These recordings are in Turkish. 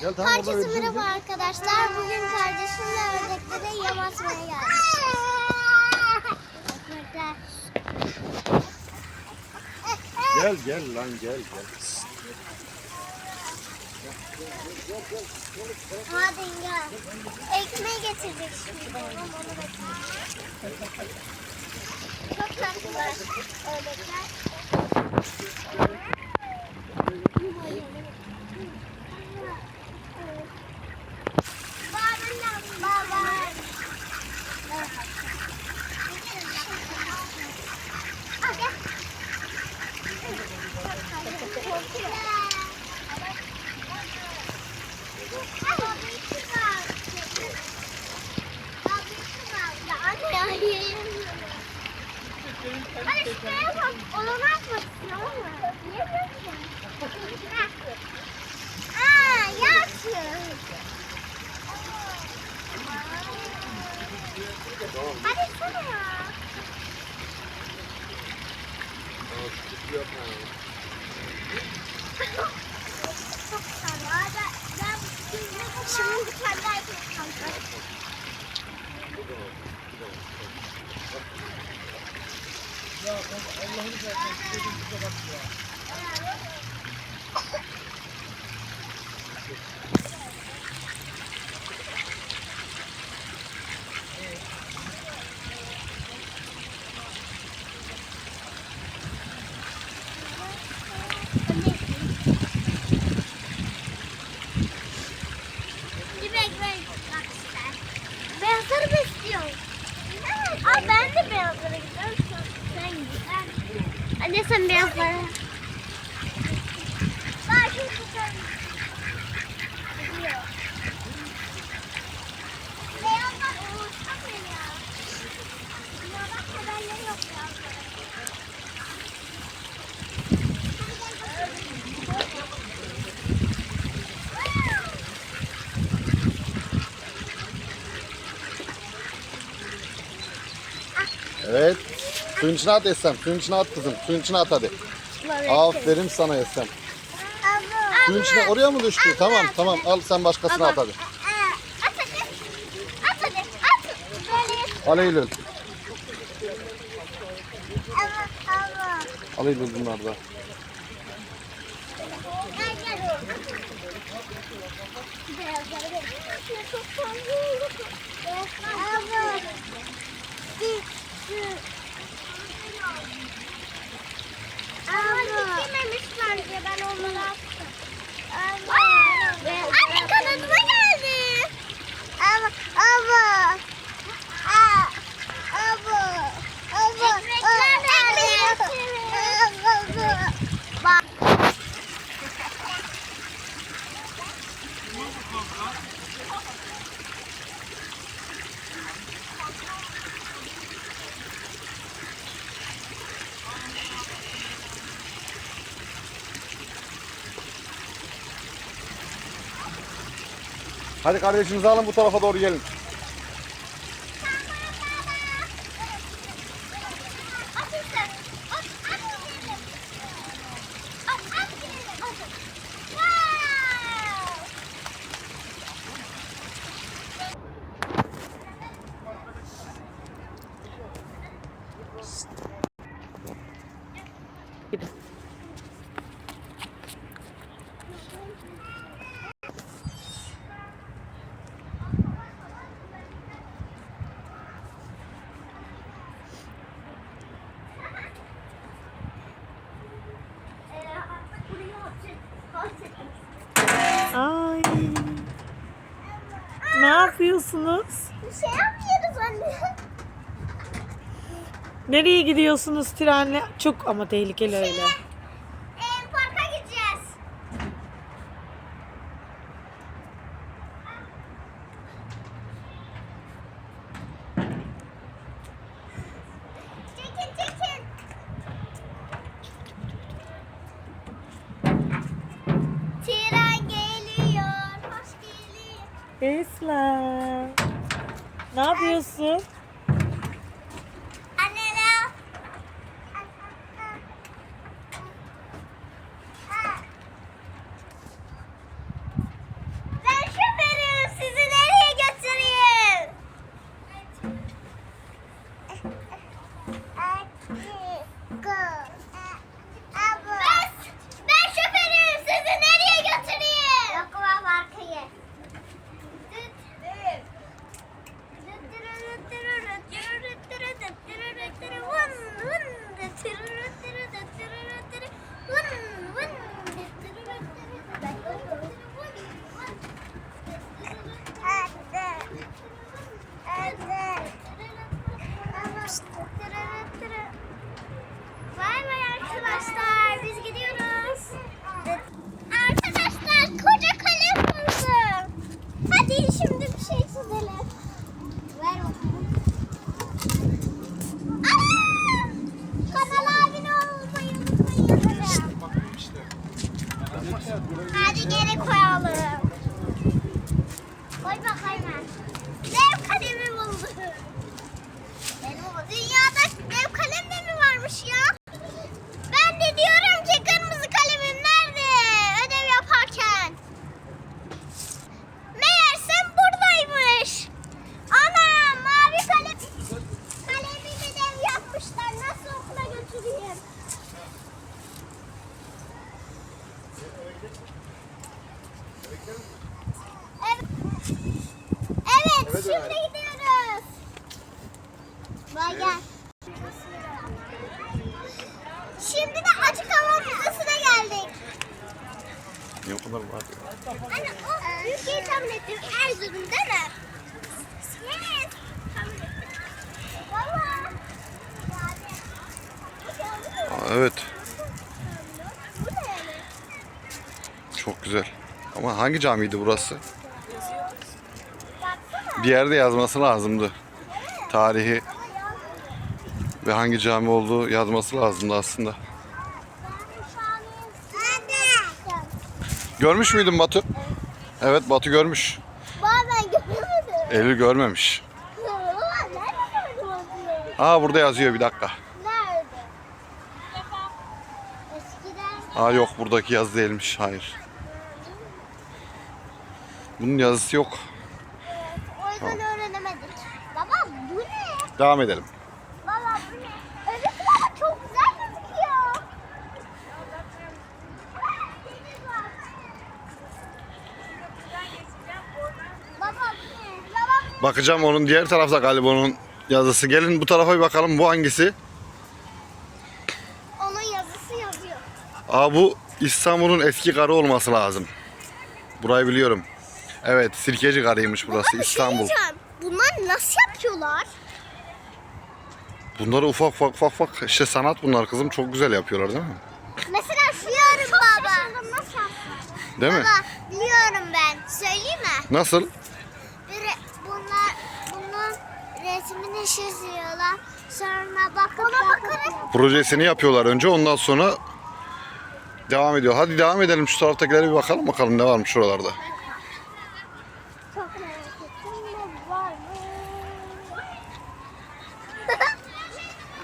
Gel tamam Herkese vereceğim. merhaba arkadaşlar. Bugün kardeşimle ördeklere yem atmaya geldik. Gel gel lan gel gel. Hadi gel. Ekmeği getirecek şimdi. Babam onu bekliyor. Çok tatlılar ördekler. Baba. Al gel. Hadi şuraya bak. Atmak Thank you. Suyun içine at Esem. Suyun içine at kızım. Suyun içine at hadi. Aferin sana Esem. Suyun içine oraya mı düştü? Tamam tamam al sen başkasına at hadi. Böyle. Al Eylül. Al Eylül bunlar da. Gel gel. Beyazları bekliyor. Çok tatlı oldu. Abla. Bir, şu. Abla. Bence. Ben onları attım. Abla. Anne kanadıma geldi. Abla. Abla. Aa, Abla. Abla. Ekmekler nerede? Abla. Bak. Hadi kardeşinizi alın bu tarafa doğru gelin. At işte. At, at gidelim. At, at gidelim. At. Wow! Ee, buraya atacak. Ay. Ne yapıyorsunuz? Bir şey yapmıyoruz anne. Nereye gidiyorsunuz trenle? Çok ama tehlikeli öyle. Ne yapıyorsun? Hangi camiydi burası? Bir yerde yazması lazımdı. Tarihi ve hangi cami olduğu yazması lazımdı aslında. Görmüş müydün Batu? Evet Batu görmüş. Ben görmedim. Eylül görmemiş. Aa burada yazıyor bir dakika. Nerede? Aa yok buradaki yazı değilmiş. Hayır. Bunun yazısı yok. O yüzden öğrenemedik. Baba bu ne? Devam edelim. Baba bu ne? Evet baba çok güzel gözüküyor. Baba bu ne? Baba bu ne? Bakacağım onun diğer tarafta galiba onun yazısı. Gelin bu tarafa bir bakalım bu hangisi? Onun yazısı yazıyor. Aa bu İstanbul'un eski karı olması lazım. Burayı biliyorum. Evet Sirkeci karıymış burası Baba, bir şey İstanbul. diyeceğim. Bunlar nasıl yapıyorlar? Bunları ufak ufak ufak ufak işte sanat bunlar kızım çok güzel yapıyorlar değil mi? Mesela biliyorum baba. Nasıl Değil mi? Baba biliyorum ben. Söyleyeyim mi? Nasıl? Bir, bunlar bunun resmini çiziyorlar. Sonra bakıp Ona bakarak Projesini yapıyorlar önce ondan sonra devam ediyor. Hadi devam edelim şu taraftakilere bir bakalım bakalım ne varmış şuralarda. çok merak ettim ne var mı?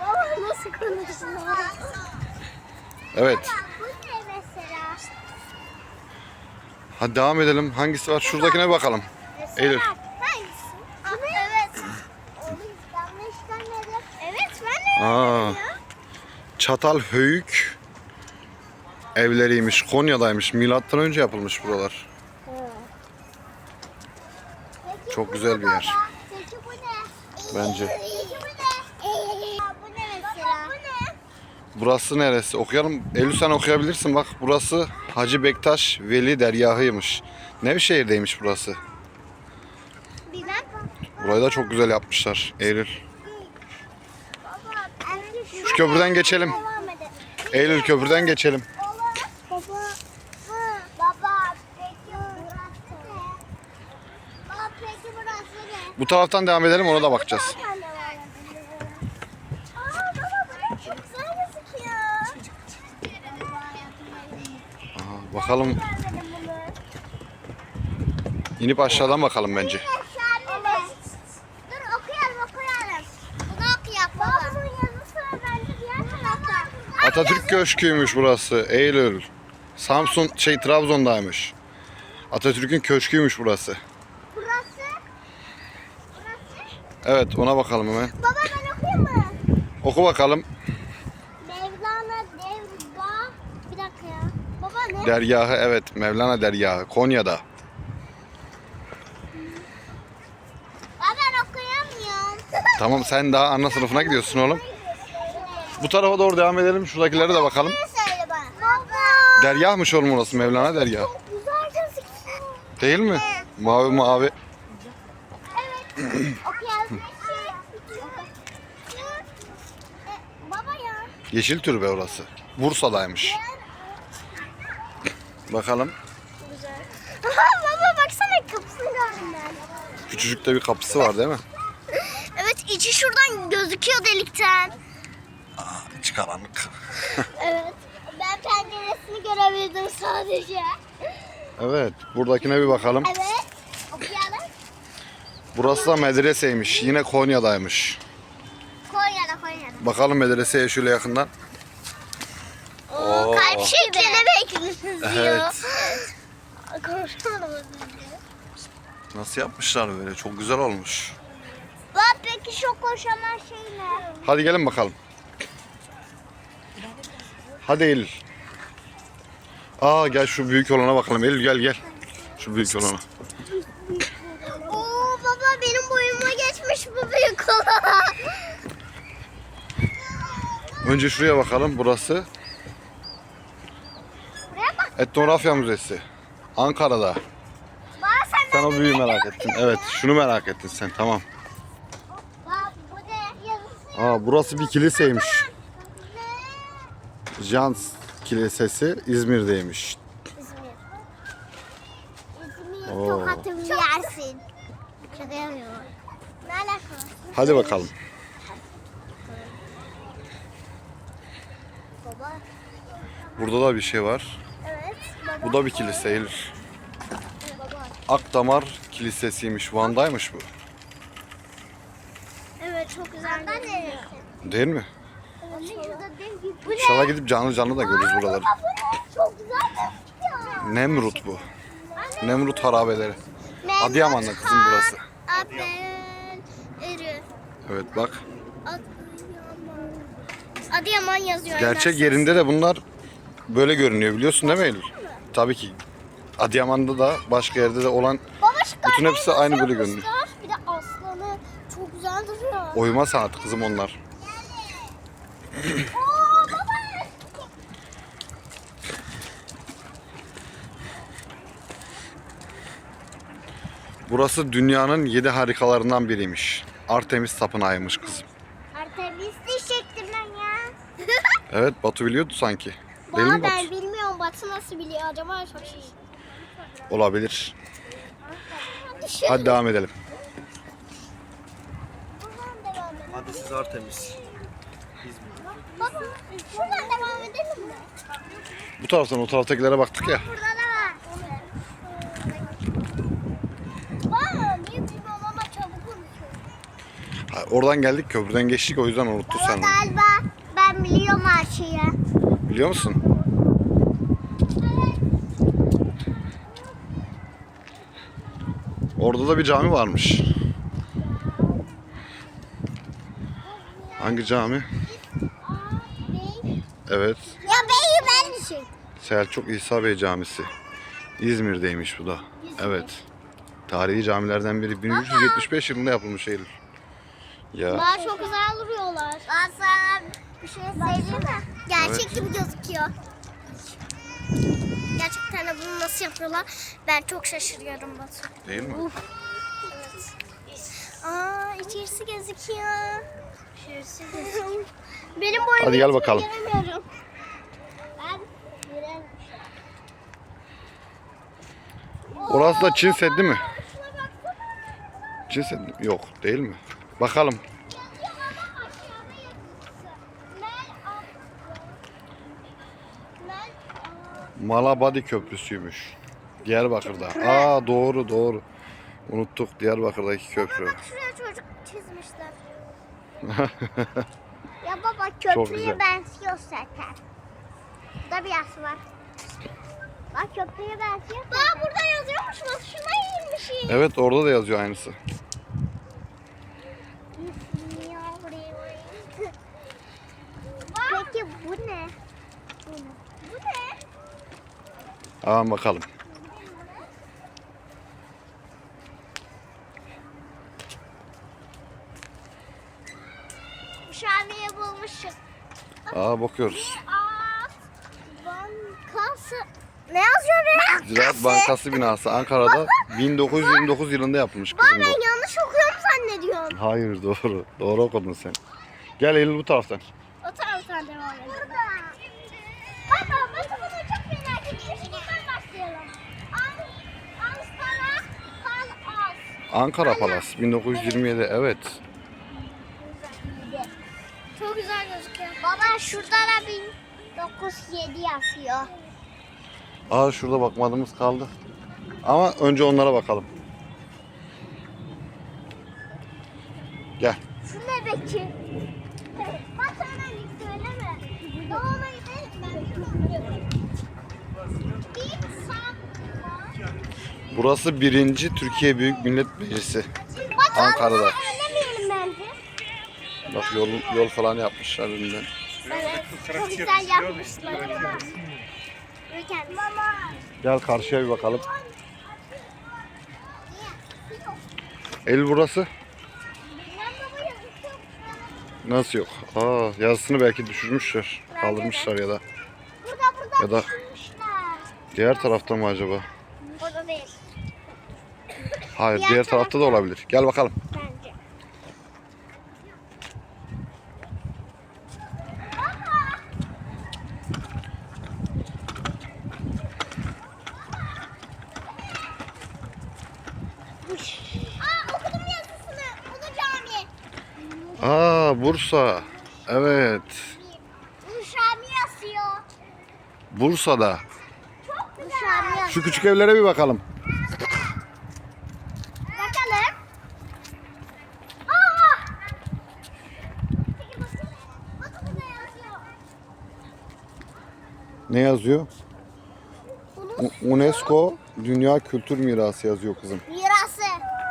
Baba nasıl konuşuyor? Evet. Bu? Hadi devam edelim. Hangisi var? Şuradakine bakalım. Eylül. Ah, evet. Onu Aa. Çatal Höyük evleriymiş. Konya'daymış. Milattan önce yapılmış buralar. Peki Çok güzel ne bir yer. Peki bu ne? Bence. Peki bu ne? Aa, bu ne mesela? Bu ne? Burası neresi? Okuyalım. Eylül sen okuyabilirsin bak. Burası Hacı Bektaş Veli Dergahı'ymış. Nevşehir'deymiş burası. Burayı da çok güzel yapmışlar. Eylül. Şu köprüden geçelim. Eylül köprüden geçelim. Bu taraftan devam edelim ona da bakacağız. Bir tane var. Aa baba bu ne? Çok güzel gözüküyor. Aha, bakalım inip aşağıdan bakalım bence. Dur okuyalım okuyalım. Bunu baba. Atatürk Köşkü'ymüş burası. Eylül. Samsun şey Trabzon'daymış. Atatürk'ün köşküymüş burası. Burası. Burası. Evet ona bakalım hemen. Baba ben okuyayım mı? Oku bakalım. Mevlana Devga. Bir dakika ya. Baba ne? Dergahı evet Mevlana Dergahı Konya'da. Baba ben okuyamıyorum. Tamam sen daha ana sınıfına gidiyorsun oğlum. Bu tarafa doğru devam edelim. Şuradakilere de bakalım. Ne söyle bana? Baba. Dergahmış oğlum orası Mevlana Dergahı. Güzel gözüküyor. Değil mi? Mavi mavi. Evet. okuyalım. Baba ya. Yeşil türbe orası. Bursa'daymış. Bakalım. baba baksana kapısını gördüm ben. Küçücük de bir kapısı var değil mi? Evet içi şuradan gözüküyor delikten. İç karanlık. Evet. Ben penceresini görebildim sadece. Evet buradakine bir bakalım. Evet. Okuyalım. Burası da medreseymiş. Yine Konya'daymış. Konya'da Konya'da. Bakalım medreseye şöyle yakından. Oo. Kalp şeklinde diyor. Evet. Konuşamadım. Nasıl yapmışlar böyle? Çok güzel olmuş. Bak peki şu koşaman şey ne? Hadi gelin bakalım. Hadi Eylül. Aa gel şu büyük olana bakalım. Eylül gel gel. Şu büyük olanı. Oo baba benim boyuma geçmiş bu büyük olan. Önce şuraya bakalım. Burası. Etnografya Müzesi. Ankara'da. Bak sen, Sen o büyüğü merak ettin. Evet şunu merak ettin sen tamam. Bu ne? Yazısı. Aa burası bir kiliseymiş. Jans Kilisesi İzmir'deymiş. İzmir. İzmir Oo. tokatımı yersin. Şaka yapıyorum. Ne alakası? Hadi bakalım. Baba. Burada da bir şey var. Bu da bir kilise Eylül. Akdamar Kilisesi'ymiş. Van'daymış bu. Evet çok güzel. Değil mi? İnşallah gidip canlı canlı da görürüz buraları. Çok güzel. Nemrut bu. Nemrut harabeleri. Adıyaman'da kızım burası. Evet bak. Adıyaman. Yazıyor. Gerçek yerinde de bunlar böyle görünüyor biliyorsun değil mi Eylül? Tabii ki. Adıyaman'da da başka yerde de olan Bütün hepsi aynı böyle görünüyor. Bir de aslanı çok güzel duruyor. oyma sanatı kızım onlar. Burası dünyanın yedi harikalarından biriymiş. Artemis Tapınağı'ymış kızım. Artemis diyecektim ben ya. Evet Batu biliyordu sanki. Değil mi Batu? Batı nasıl biliyor acaba çok şey. Olabilir. Düşün. Hadi devam edelim. Buradan devam edelim. Hadi siz Artemis. Baba şuradan devam edelim mi? Bu taraftan o taraftakilere baktık ya. Burada da var. Baba niye bilmiyorum ama çabuk unutuyorum. Ha, Oradan geldik köprüden geçtik o yüzden unuttun Baba sen. onu. galiba ben biliyorum her şeyi. Biliyor musun? Orada da bir cami varmış. Hangi cami? Evet. Ya beyi ben düşün. Selçuk İsa Bey Camisi. İzmir'deymiş bu da. Evet. Tarihi camilerden biri 1375 yılında yapılmış Eylül. Ya Daha çok güzel duruyorlar. Ben sana bir şey söyleyeyim mi? Gerçek Evet. gibi gözüküyor. Gerçekten de bunu nasıl yapıyorlar? Ben çok şaşırıyorum Batu. değil mi? Evet. Aa içerisi gözüküyor. İçerisi gözüküyor. Benim boyum Hadi gel bakalım. Göremiyorum. Ben göremiyorum. Orası da Çin Seddi mi? Çin Seddi Yok değil mi? Bakalım. Malabadi Köprüsü'ymüş. Diyarbakır'da. Aa doğru doğru. Unuttuk Diyarbakır'daki köprü. Bak şuraya çocuk çizmişler. ya baba köprüye güzel. benziyor zaten. Burada bir yaz var. Bak köprüye benziyor. Bak burada yazıyormuş. Şuna inmişim. Evet orada da yazıyor aynısı. Peki bu ne? Bu ne? Aa bakalım. Şaviye bulmuşuz. Aa bakıyoruz. Aa, bankası. Ne yazıyor be? Ziraat Bankası binası Ankara'da 1929 yılında yapılmış Baba kızım ben bu. yanlış okuyorum zannediyorum. Hayır doğru. Doğru okudun sen. Gel Eylül bu taraftan devam edelim. Burada. Baba ben bunu çok merak ediyorum. Şuradan başlayalım. An Ankara Palas. Ankara Palas 1927 evet. Çok güzel gözüküyor. Baba şurada da 1907 yazıyor. Aa şurada bakmadığımız kaldı. Ama önce onlara bakalım. Gel. Şu ne peki? Bak sana söyleme. Gidelim ben. Bir sanma. Burası birinci Türkiye Büyük Millet Meclisi. Ankara'da. Bak yol, yol falan yapmışlar önünden. Evet. Çok güzel yapmışlar. Mama. Gel karşıya bir bakalım. Eylül burası? Nasıl yok? Aa yazısını belki düşürmüşler. Kaldırmışlar ya da. Burada burada Ya da-. Diğer tarafta mı acaba? Orada değil. Hayır Diğer diğer tarafta da olabilir. Gel bakalım. Bence. Aa Bursa. Evet. Bu Şami yazıyor. Bursa'da. Çok güzel. Şu küçük evlere bir. Bakalım. Aa! Peki bakın. Bakın burada yazıyor. Ne yazıyor? U- UNESCO Dünya Kültür Mirası yazıyor kızım. mirası.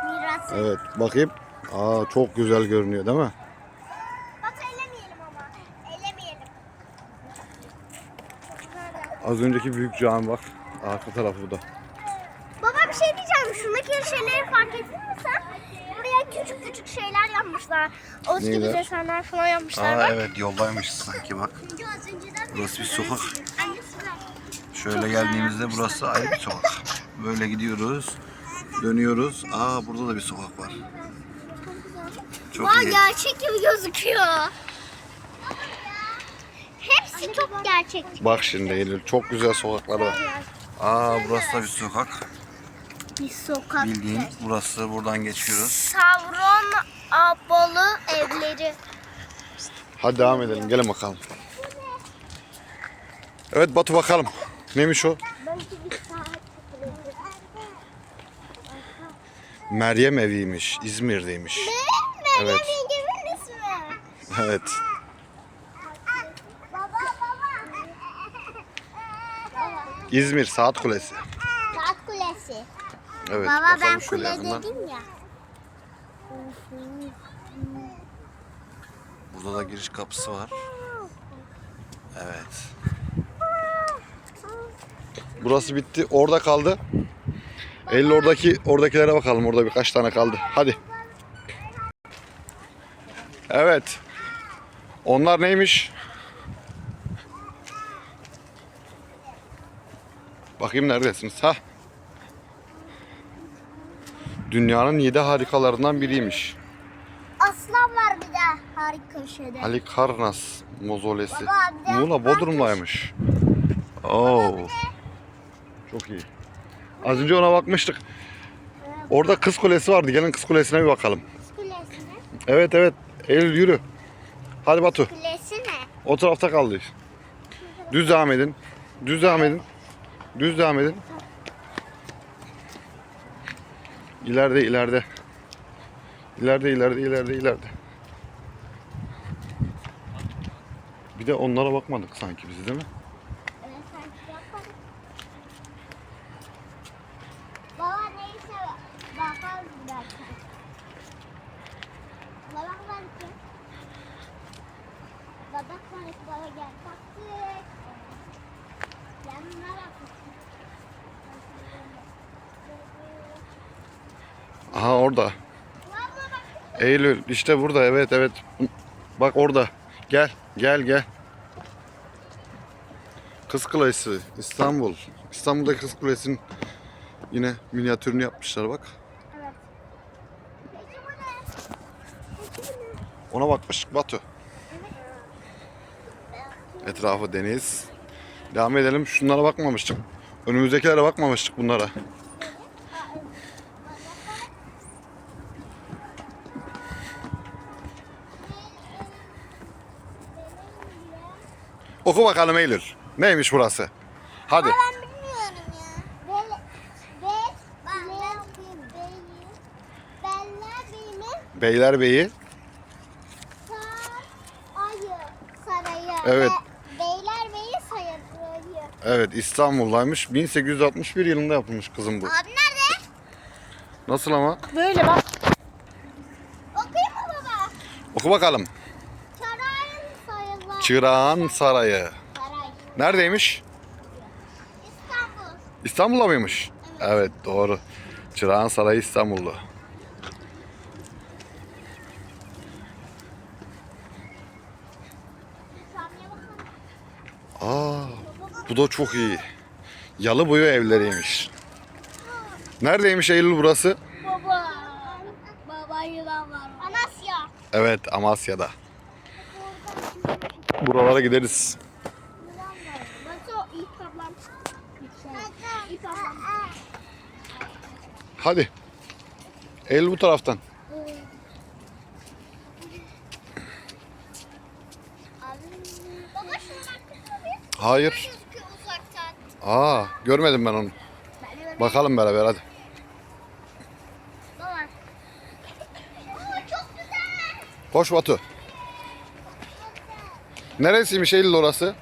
Mirası. Evet bakayım. Aa çok güzel görünüyor değil mi? Bak ellemeyelim ama. Ellemeyelim. Az önceki büyük cami bak. Arka tarafı bu da. Baba bir şey diyeceğim. Şuradaki şeyleri fark ettin mi sen? Buraya küçük küçük şeyler yapmışlar. O gibi Neyler? desenler falan yapmışlar. bak. evet yoldaymış sanki bak. Çünkü az önceden Burası bir sokak. Şöyle geldiğimizde burası ayrı bir sokak. Böyle gidiyoruz. Dönüyoruz. Aa burada da bir sokak var. Çok Vay iyi. gerçek gibi gözüküyor. Hepsi çok gerçek. Bak şimdi Eylül çok güzel sokaklar var. Aa burası da bir sokak. Bir sokak. Bildiğin burası buradan geçiyoruz. Savron Abalı evleri. Hadi devam edelim gelin bakalım. Evet Batu bakalım. Neymiş o? Meryem eviymiş. İzmir'deymiş. Ne? Evet. İsmi. Evet. Baba baba. İzmir Saat Kulesi. Saat kulesi. Evet. baba ben kule yakından. dedim ya. Burada da giriş kapısı var. Evet. Burası bitti. Orada kaldı. Eylül oradaki oradakilere bakalım. Orada birkaç tane kaldı. Hadi. Evet. Onlar neymiş? Bakayım neredesiniz? Ha? Dünyanın yedi harikalarından biriymiş. Aslan var bir de harika şeyde. Halikarnas mozolesi. Baba, bir de Muğla Bodrum'daymış. Oo. Çok iyi. Az önce ona bakmıştık. Orada kız kulesi vardı. Gelin kız kulesine bir bakalım. Kulesi ne? Evet evet. Eylül yürü. Hadi Batu. Kulesi ne? O tarafta kaldı. Düz devam edin. Düz devam edin. Düz devam edin. İleride ileride. İleride ileride ileride ileride. Bir de onlara bakmadık sanki biz değil mi? Evet sanki yapmadık. Baba neyse bakarız belki. Baba belki. Baba belki baba gel baktık. Yanına baktık. Aha orada. Eylül işte burada evet evet. Bak orada. Gel gel gel. Kız Kulesi İstanbul. İstanbul'daki Kız Kulesi'nin yine minyatürünü yapmışlar bak. Ona bakmıştık Batu. Etrafı deniz. Devam edelim. Şunlara bakmamıştık. Önümüzdekilere bakmamıştık bunlara. Oku bakalım Eylül. Neymiş burası? Hadi. Ben bilmiyorum ya. Bel, bel, Beller Beyi, Beller Beyi. Sarayı. Evet. Be, Beyler. Evet İstanbul'daymış. 1861 yılında yapılmış kızım bu. Abi nerede? Nasıl ama? Böyle bak. Okuyayım mı baba? Oku bakalım. Çırağan Sarayı. Saray. Neredeymiş? İstanbul. İstanbul'da mıymış? Evet doğru. Çırağan Sarayı İstanbul'da. Bu da çok iyi. Yalı boyu evleriymiş. Neredeymiş Eylül burası? Baba. Baba yılan var. Anasya. Evet Amasya'da. Buralara gideriz. Hadi. Eylül bu taraftan. Bir. Hayır. Aa görmedim ben onu. Bakalım beraber hadi. Baba. Koş Batu. Neresiymiş Eylül orası?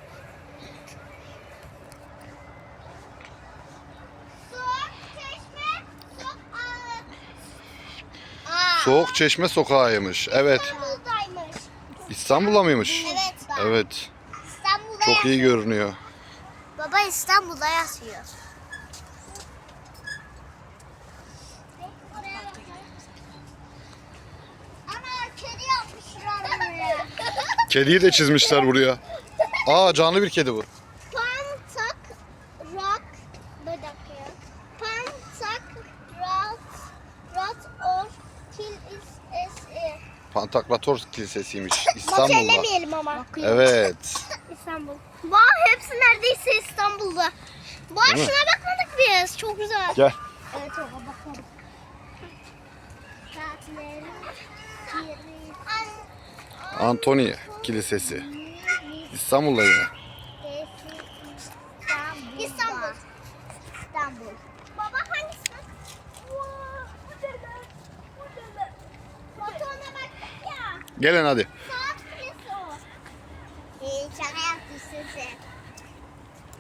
Soğuk çeşme, Sokağı'ymış. Evet. İstanbul'daymış. İstanbul'da mıymış? Evet. Evet. İstanbul'da Çok iyi görünüyor. İstanbul'da yazıyor. Ana kedi yapmışlar buraya. Kediyi de çizmişler buraya. Aa canlı bir kedi bu. Pantak rak dakika ya. Pantak rat rat or kil is es e. Pantaklator Kilisesi'ymiş. İstanbul'da. Söylemeyelim ama. Evet. İstanbul. Vay hepsi neredeyse İstanbul'da. Mi? şuna bakmadık biz. Çok güzel. Gel. Evet ona bakalım. Antoniye Kilisesi. İstanbul'da yine. İstanbul. İstanbul. Baba hangisi? Vay, bu dede. Bu dede. Fotoğrafına baktık ya. Gelin hadi. Saat kulesi o. İyi şaka yaptı size.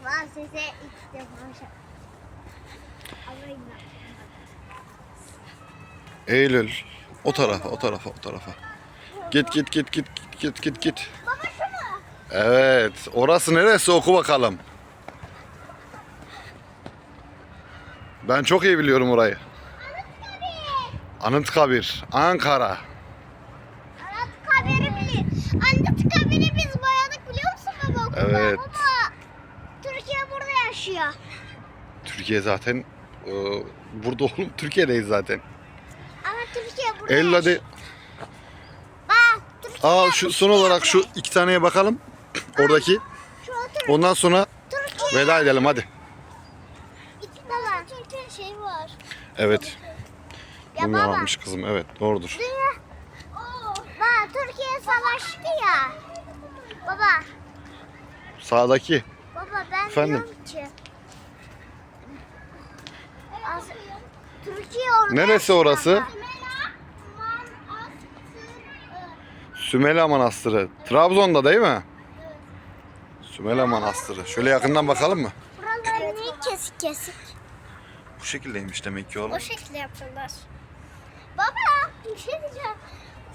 Var size ilk defa. Eylül. O tarafa, o tarafa, o tarafa. Git git git git git git git. Baba şunu. Evet. Orası neresi oku bakalım. Ben çok iyi biliyorum orayı. Anıtkabir, Ankara. Anıtkabir'i bili. Anıtkabir'i biz boyadık biliyor musun baba okulda? Evet. Baba. Yaşıyor. Türkiye zaten e, burada oğlum Türkiye'deyiz zaten. Ama Türkiye burada Eylül hadi yaşıyor. Bak Türkiye. al şu son olarak şu iki taneye bakalım. Oradaki. Ondan sonra Türkiye. veda edelim hadi. İki baba. Türkiye şey var. Evet. Ya Bunlar baba. almış kızım. Evet doğrudur. Dünya. Baba Türkiye savaştı ya. Baba. Sağdaki. Baba ben Efendim? diyorum ki. Az- Türkiye orada Neresi orası? Sümela Manastırı. Trabzon'da değil mi? Sümela Manastırı. Şöyle yakından bakalım mı? Buralar niye kesik kesik? Bu şekildeymiş demek ki oğlum. O şekilde yapıyorlar. Baba bir şey diyeceğim.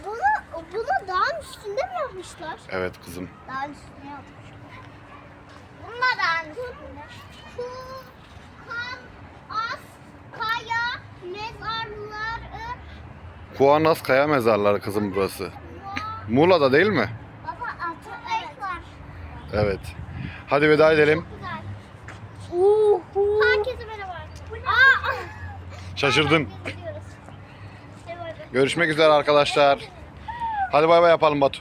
Bunu, bunu dağın üstünde mi yapmışlar? Evet kızım. Dağın üstünde yapmışlar. Üstünde. Ku, kan, as, kaya, mezarları. Kuanas Kaya Mezarları kızım burası. Muğla'da değil mi? Baba evet. var. Evet. Hadi veda edelim. Güzel. Uhu. Herkese merhaba. Aa, Şaşırdın. gidiyoruz. Bay bay. Görüşmek üzere arkadaşlar. Hadi bay bay yapalım Batu.